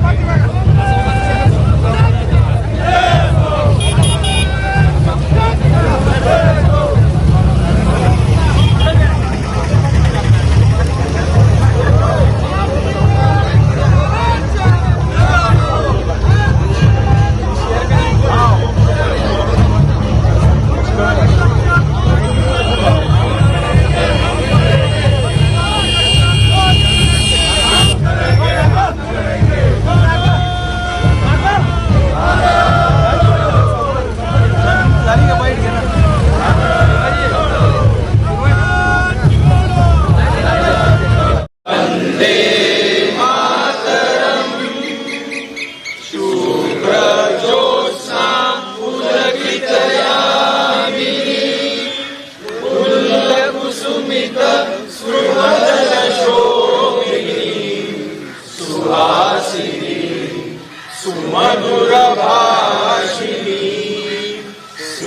Vai, vai, vai, vai.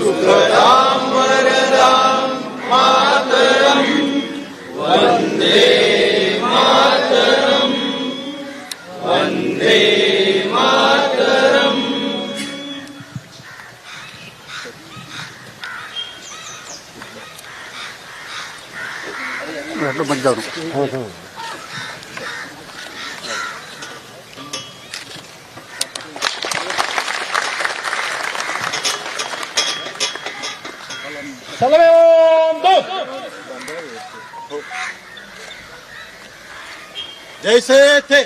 സുഖദാം വരദാം Mataram. Vande Mataram. Vande Mataram जैसे थे।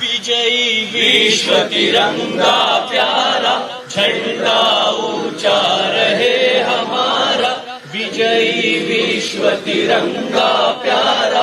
विजयी विश्व तिरंगा प्यारा झंडा ऊँचा रहे हमारा। विजयी विश्व तिरंगा प्यारा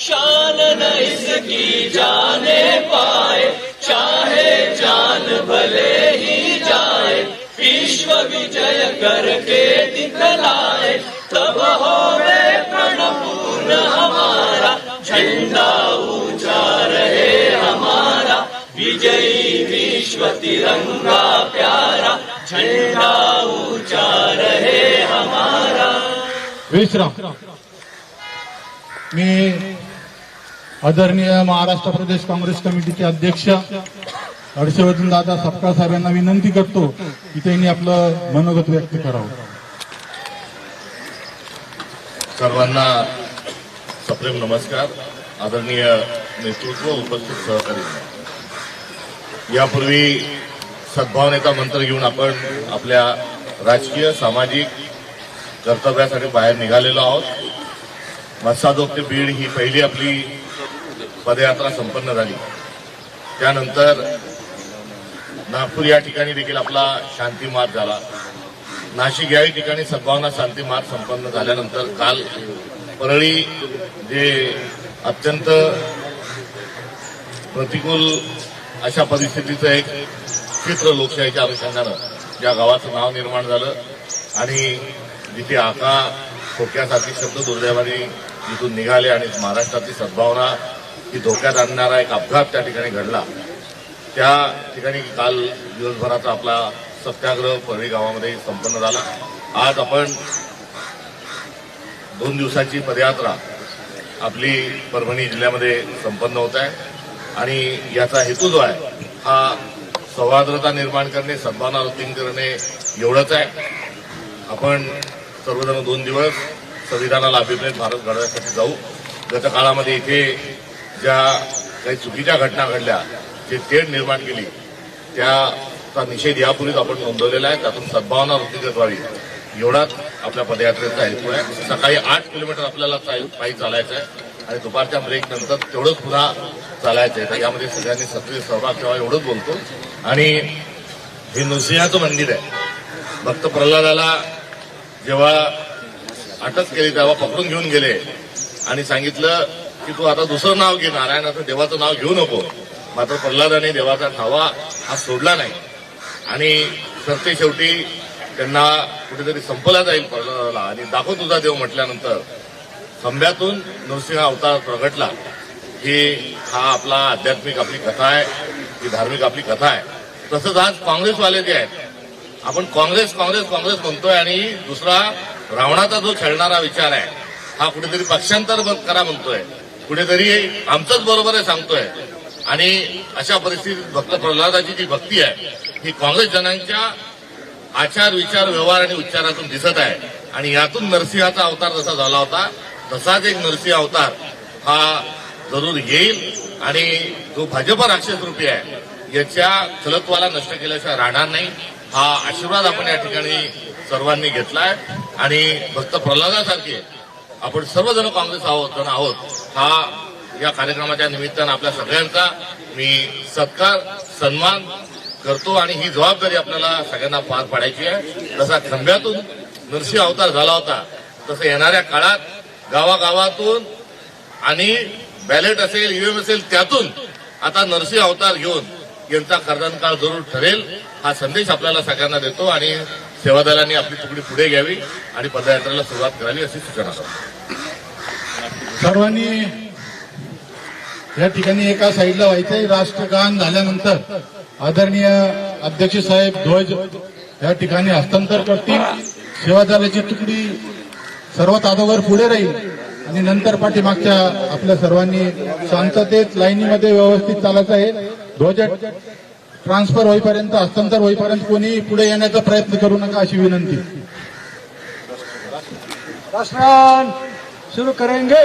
शान न इसकी जाने पाए चाहे जान भले ही जाए विश्व विजय करके दिखलाए तब होवे प्रणपूर्ण हमारा झंडा ऊँचा रहे हमारा विजयी विश्व तिरंगा प्यारा झंडा ऊँचा रहे हमारा। विश्राम। मी आदरणीय महाराष्ट्र प्रदेश काँग्रेस कमिटीचे अध्यक्ष हर्षवर्धन दादा सपकाळ साहेब यांना विनंती करतो की त्यांनी आपलं मनोगत व्यक्त करावं. सर्वांना सप्रेम नमस्कार. आदरणीय नेतृत्व उपस्थित सहकारी यापूर्वी सद्भावनेचा मंत्र घेऊन आपण आपल्या राजकीय सामाजिक कर्तव्यासाठी बाहेर निघालेलो आहोत. मत्साजोग ते बीड ही पहिली आपली पदयात्रा संपन्न झाली. त्यानंतर नागपूर या ठिकाणी देखील आपला शांती मार्ग झाला. नाशिक याही ठिकाणी सद्भावना शांती मार्ग संपन्न झाल्यानंतर काल परळी जे अत्यंत प्रतिकूल अशा परिस्थितीचं एक चित्र लोकशाहीच्या अनुषंगानं या गावाचं नाव निर्माण झालं आणि जिथे आका खोक्यासारखे शब्द दुर्दैवाने तिथून निघाले आणि महाराष्ट्राची सद्भावना की धोक्यात आणणारा एक अपघात त्या ठिकाणी घडला. त्या ठिकाणी काल दिवसभराचा आपला सत्याग्रह परळी गावामध्ये संपन्न झाला. आज आपण दोन दिवसाची पदयात्रा आपली परभणी जिल्ह्यामध्ये संपन्न होत आहे आणि याचा हेतू जो आहे हा सौहार्द्रता निर्माण करणे सद्भावना वृत्तीन करणे एवढंच आहे. आपण सर्वजण दोन दिवस संविधानाला अभिप्रेत भारत घडवण्यासाठी जाऊ. गत काळामध्ये इथे ज्या काही चुकीच्या घटना घडल्या जे तेढ निर्माण केली त्याचा निषेध यापूर्वीच आपण नोंदवलेला आहे. त्यातून सद्भावना वृद्धिगत व्हावी. एवढाच आपल्या पदयात्रेचा हेतू आहे. सकाळी आठ किलोमीटर आपल्याला पायी चालायचं आहे. आणि दुपारच्या ब्रेक नंतर तेवढंच पुन्हा चालायचं आहे. तर यामध्ये सगळ्यांनी सक्रिय सहभाग ठेवा एवढंच बोलतो. आणि हे नृसिंहाचं मंदिर आहे. भक्त प्रल्हादाला जेव्हा अटक केली तेव्हा पकडून घेऊन गेले. आणि सांगितलं की तू आता दुसरं नाव घे नारायणाचं देवाचं नाव घेऊ नको. मात्र प्रल्हादाने देवाचा ठावा हा सोडला नाही. आणि सरते शेवटी त्यांना कुठेतरी संपला जाईल प्रल्हादाला. आणि दाखव तुझा देव म्हटल्यानंतर खंब्यातून नृसिंह अवतार प्रगटला. ही हा आपला आध्यात्मिक आपली कथा आहे ही धार्मिक आपली कथा आहे. तसंच आज काँग्रेसवाले जे आहेत आपण काँग्रेस काँग्रेस काँग्रेस म्हणतोय आणि दुसरा रावणाचा जो खेळणारा विचार आहे हा कुठेतरी पक्षांतर करा म्हणतोय. कुठेतरी आमचंच बरोबर आहे सांगतोय. आणि अशा परिस्थितीत भक्त प्रल्हादाची जी भक्ती आहे ही काँग्रेस जनांच्या आचार विचार व्यवहार आणि उच्चारातून दिसत आहे. आणि यातून नरसिंहाचा अवतार जसा झाला होता तसाच एक नरसिंह अवतार हा जरूर येईल. आणि जो भाजप राक्षस रूपी आहे याच्या फलत्वाला नष्ट केल्याशिवाय राहणार नाही. हा आशीर्वाद आपण या ठिकाणी सर्वांनी घेतलाय. आणि भक्त प्रल्हादासारखे आपण सर्वजण काँग्रेस आहोत जण आहोत. हा या कार्यक्रमाच्या निमित्तानं आपल्या सगळ्यांचा मी सत्कार सन्मान करतो आणि ही जबाबदारी आपल्याला सगळ्यांना पार पाडायची आहे. जसा खंब्यातून नरसिंह अवतार झाला होता. तसं येणाऱ्या काळात गावागावातून आणि बॅलेट असेल ईव्हीएम असेल त्यातून आता नरसिंह अवतार घेऊन यांचा कर्दनकाळ जरूर ठरेल हा संदेश आपल्याला सगळ्यांना देतो आणि सेवा दलांनी आपली तुकडी पुढे घ्यावी आणि पदयात्रेला सुरुवात करावी अशी सूचना. करतो सर्वांनी या ठिकाणी एका साईडला व्हायचंय. राष्ट्रगान झाल्यानंतर आदरणीय अध्यक्ष साहेब ध्वज या ठिकाणी हस्तांतर करतील. सेवा दलाची तुकडी सर्वात अगोदर पुढे राहील आणि नंतर पाठीमागच्या आपल्या सर्वांनी शांततेत लाईनीमध्ये व्यवस्थित चालायचं आहे. ध्वज ट्रान्सफर होईपर्यंत हस्तांतर होईपर्यंत कोणी पुढे येण्याचा प्रयत्न करू नका अशी विनंती. शुरू करेंगे.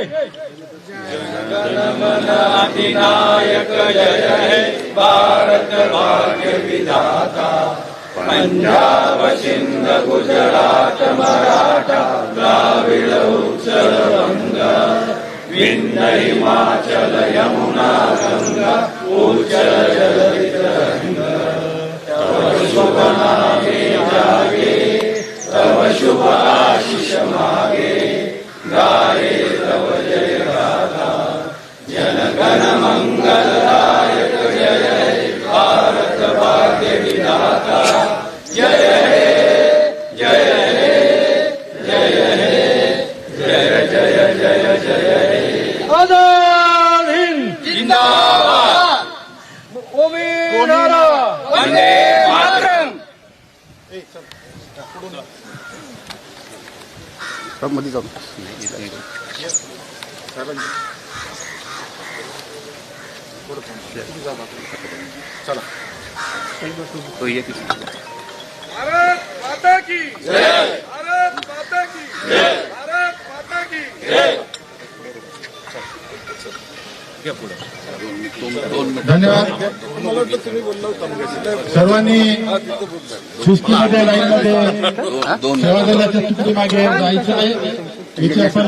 अधिनायक जय हे भारत भाग्य विधाता। पंजाब सिंध गुजरात मराठा द्राविड उत्तर बंग विंध्य हिमाचल यमुना गंगा उच्चल शुभ आशीष मागे गाये तव जय गाथा जन गण मंगलदायक जय भारत भाग्य विधाता जय हे जय हे जय हे जय जय जय जय हे आजाद हिंद जिंदाबाद ओवी नारा वंदे मातरम मध्ये जाऊ तो भारत माता की भारत माता की भारत माता की धन्यवाद. सर्वांनी शिस्तीमध्ये लाईनमध्ये दोन सेवा दलाच्या तुकडी मागे जायचं आहे. याची आपण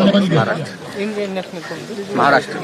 महाराष्ट्र.